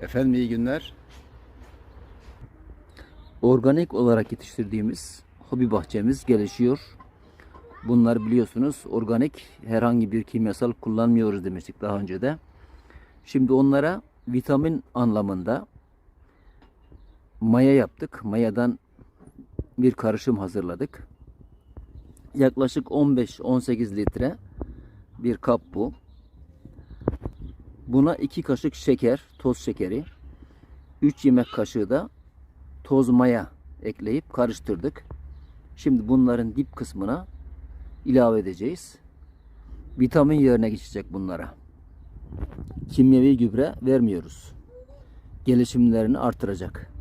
Efendim iyi günler. Organik olarak yetiştirdiğimiz hobi bahçemiz gelişiyor. Bunlar biliyorsunuz organik herhangi bir kimyasal kullanmıyoruz demiştik daha önce de. Şimdi onlara vitamin anlamında maya yaptık. Mayadan bir karışım hazırladık. Yaklaşık 15-18 litre bir kap bu. Buna 2 kaşık şeker, toz şekeri, 3 yemek kaşığı da toz maya ekleyip karıştırdık. Şimdi bunların dip kısmına ilave edeceğiz. Vitamin yerine geçecek bunlara. Kimyevi gübre vermiyoruz. Gelişimlerini artıracak.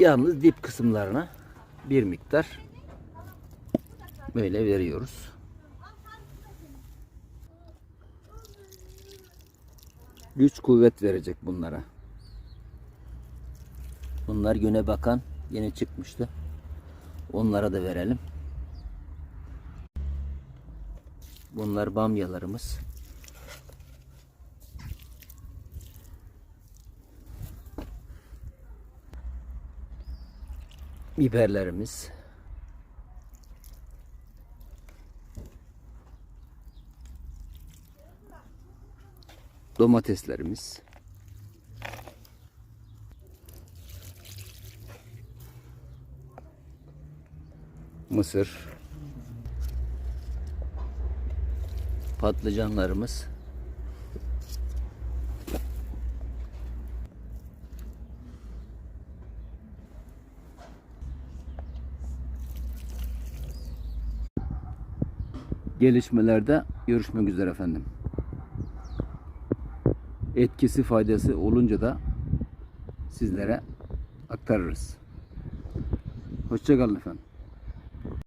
Yalnız dip kısımlarına bir miktar böyle veriyoruz. güç kuvvet verecek bunlara. Bunlar güne bakan yeni çıkmıştı. Onlara da verelim. Bunlar bamyalarımız. Biberlerimiz. Domateslerimiz. Mısır. Patlıcanlarımız. Gelişmelerde görüşmek üzere efendim etkisi faydası olunca da sizlere aktarırız. Hoşçakalın efendim.